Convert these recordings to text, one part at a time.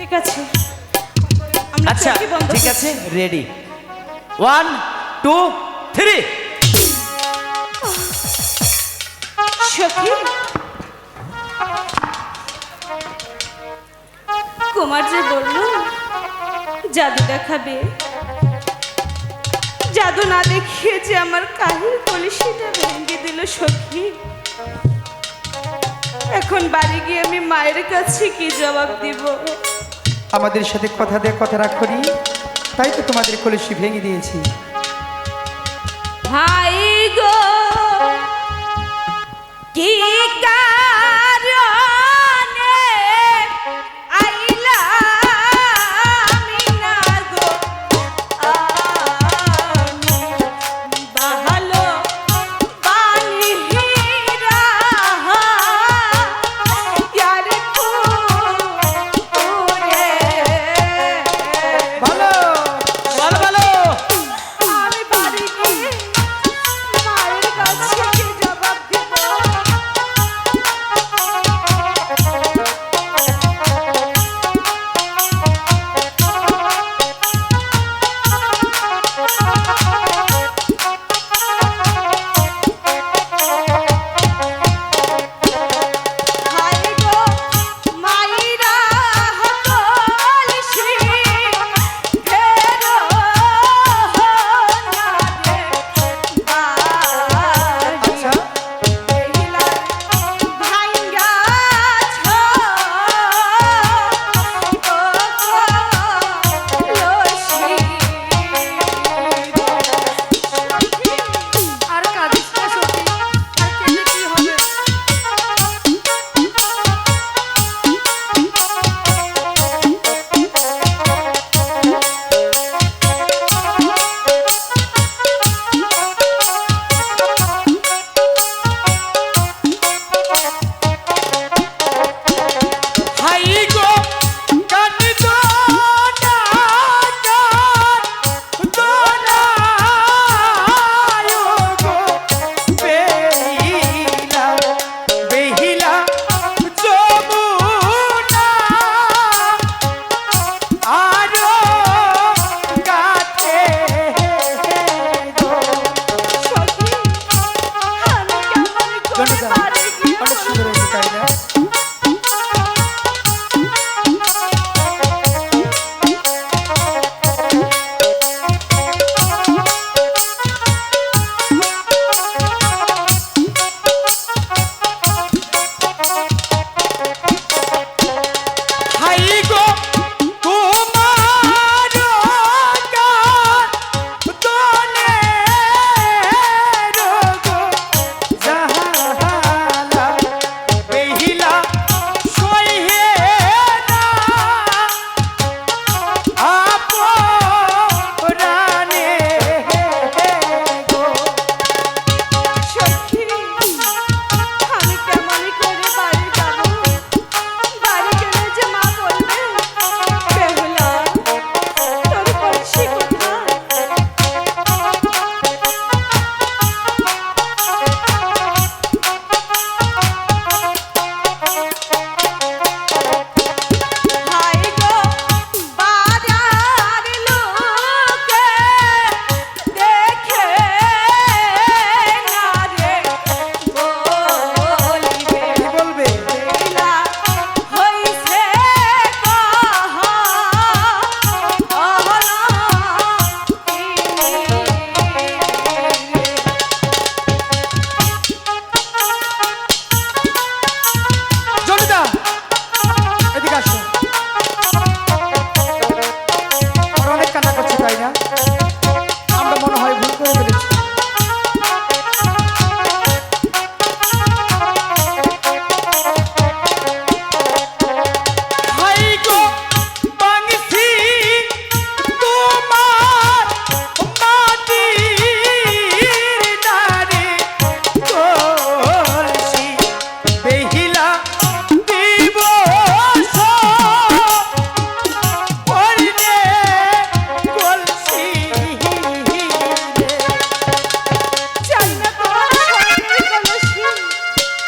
ঠিক আছে। আচ্ছা ঠিক আছে রেডি ওয়ান টু থ্রি সখী। কুমার যে বলল জাদু দেখাবে জাদু না দেখিয়ে যে আমার কাহিল কলসিটা ভেঙে দিল সখী। এখন বাড়ি গিয়ে আমি মায়ের কাছে কি জবাব দিব? আমাদের সাথে কথা দিয়ে, কথা রাখ করি। তাই তো তোমাদের কলসি ভেঙে দিয়েছি। ভাই গো, কি কারণে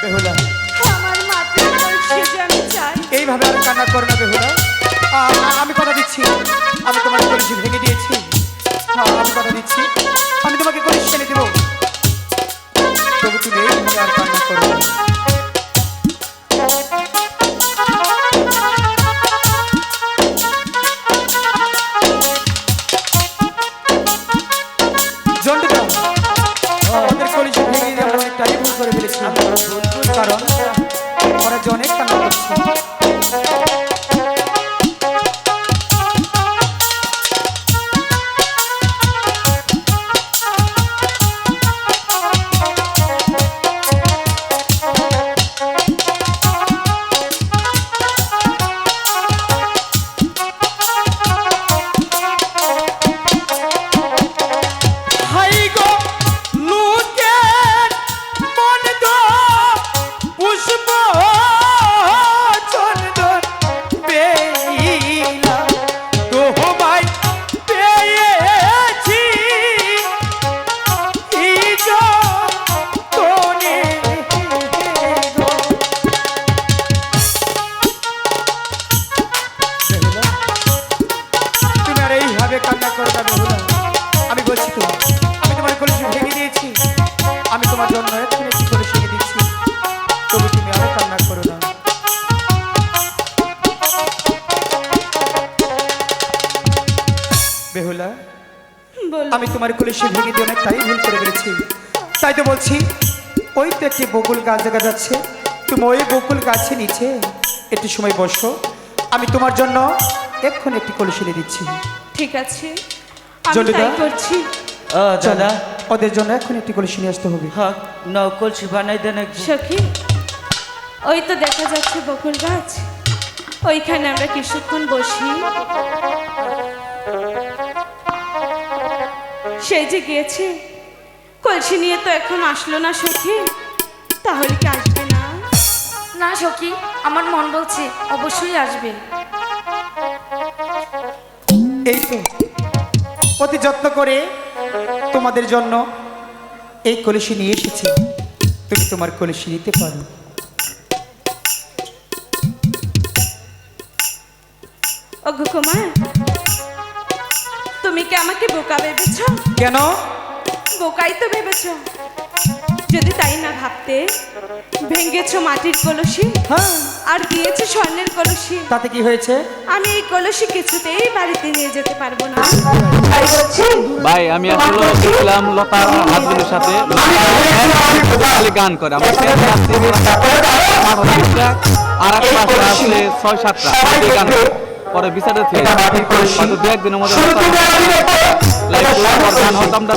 বেহুলা। আমার মাথার বয়সে আমি কান্না করো না বেহুলা। আমি কথা দিচ্ছি। আমি তোমার কলিশি ভেঙে দিয়েছি। আমি কথা দিচ্ছি। আমি তোমাকে কলিশি এনে দেবো। তবু তুমি এইভাবে আর কান্না করো না। আমি তোমার কলসি ভেঙে দিয়ে অনেকটাই ভুল করে ফেলেছি। তাই তো বলছি ওই তো একটি বকুল গাছ দেখা যাচ্ছে। তুমি ওই বকুল গাছে নিচে একটু সময় বসো। আমি তোমার জন্য এক্ষুনি একটি কলসি নিয়ে দিচ্ছি। ঠিক আছে। আমি? তাই করছি। দাদা। ওদের জন্য এখন একটি কলসি নিয়ে আসতে হবে। হ্যাঁ নাও কলসি বানাই দেন একটু। সখী ওই তো দেখা যাচ্ছে বকুল গাছ। ওইখানে আমরা কিছুক্ষণ বসি। সেই যে গিয়েছে কলসি নিয়ে তো এখন আসলো না সখী। তাহলে কি আসবে না? না সখী আমার মন বলছে অবশ্যই আসবে। এই তো অতি যত্ন করে তোমাদের জন্য এই কলসি নিয়ে এসেছি। তুমি তোমার কলসি নিতে পারো। অগু কুমার তুমি কি আমাকে বোকা ভেবেছ? কেন? বোকাই তো ভেবেছ। যদি তাই না ভাবতে ভেঙেছ মাটির কলসি হ্যাঁ। আর দিয়েছে স্বর্ণের কলসি। তাতে কি হয়েছে? আমি এই কলসি কিছুতেই বাড়িতে নিয়ে যেতে পারব না। ভাই আমি আসলে দেখলাম লতার হাজবেন্ডের সাথে। খালি গান করে আমার আর এক আসলে ছয় সাতটা। গান করে। পরে বিচারে থেকে হয়তো দু একদিনের মধ্যে গান হয়তো আমরা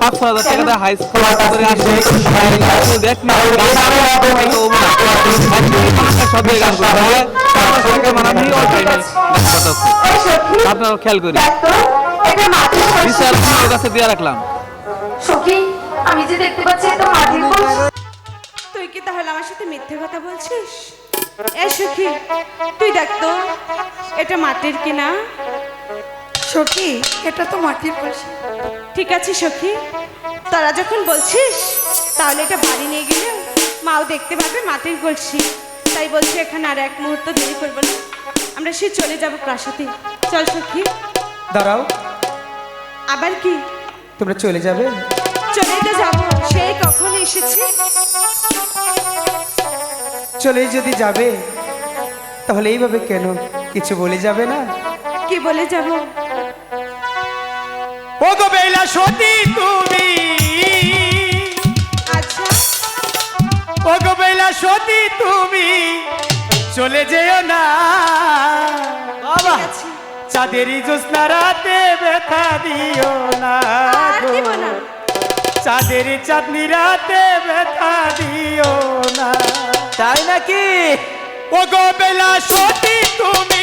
পাঁচ ছ হাজার টাকা দিয়ে হাই স্কুল করে আসে। দেখ না। গান করে হচ্ছে আপনারা খেয়াল করি। বিশাল কাছে দিয়ে রাখলাম। আমি যে দেখতে পাচ্ছি তো মাটির কলসি। তুই কি তাহলে আমার সাথে মিথ্যে কথা বলছিস? এ সুখী তুই দেখ তো এটা মাটির কিনা? সখী এটা তো মাটির কলসি ঠিক আছে সখী তোরা যখন বলছিস তাহলে এটা বাড়ি নিয়ে গেলে মাও দেখতে পাবে মাটির কলসি। তাই বলছি এখানে আর এক মুহূর্ত দেরি করব না। আমরা সে চলে যাব প্রাসাদে। চল সখী। দাঁড়াও। আবার কি? তোমরা চলে যাবে? চলে তো যাব। সেই কখন এসেছে? চলেই যদি যাবে তাহলে এইভাবে কেন? কিছু বলে যাবে না? কি বলে যাব? ও গো বেলা সতী তুমি। আচ্ছা। ও গো বেলা সতী তুমি। চলে যেও না। বাবা। চাঁদেরই জ্যোৎস্না রাতে ব্যথা দিও না আর গো। দিব না। চাঁদের চাঁদনি রাতে ব্যথা দিও নাকি? ও গো বেলা সতী তুমি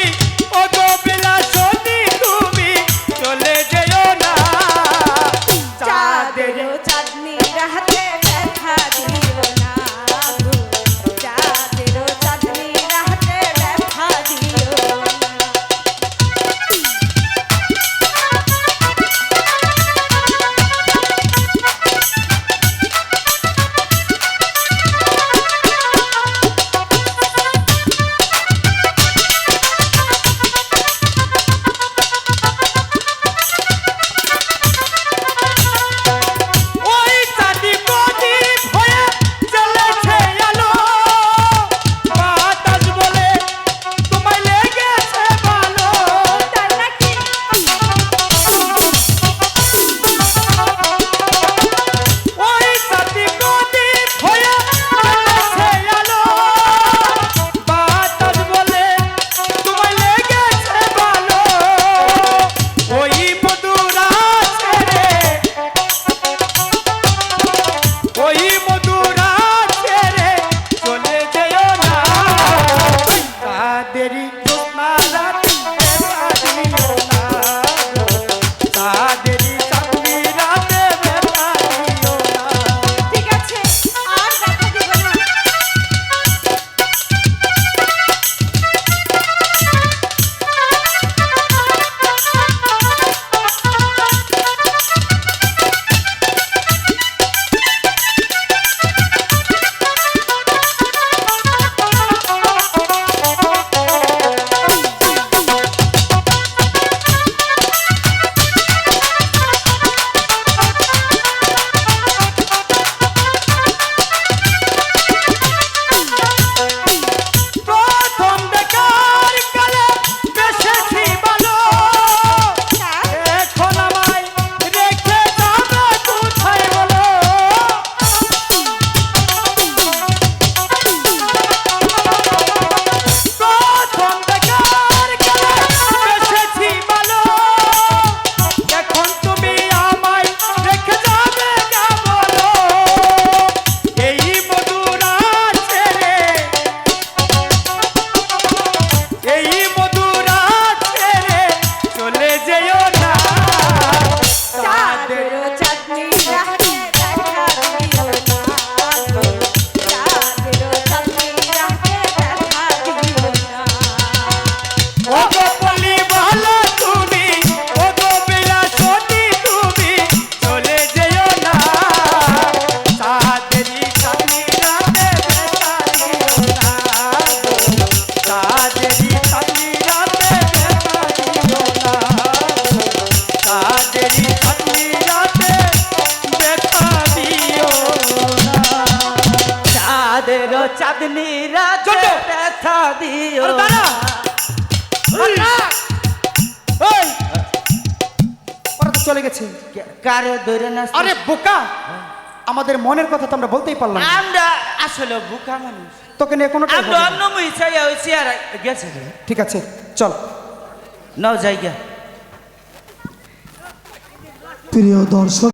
এই, ওরা তো চলে গেছে কারে ধরে না আরে বোকা। আমাদের মনের কথা তো আমরা বলতেই পারলাম না। আমরা আসলে বুকা মানুষ। তোকে নিয়ে কোনো আমরা অন্য আর গেছে রে। ঠিক আছে চল। নাও জায়গা প্রিয় দর্শক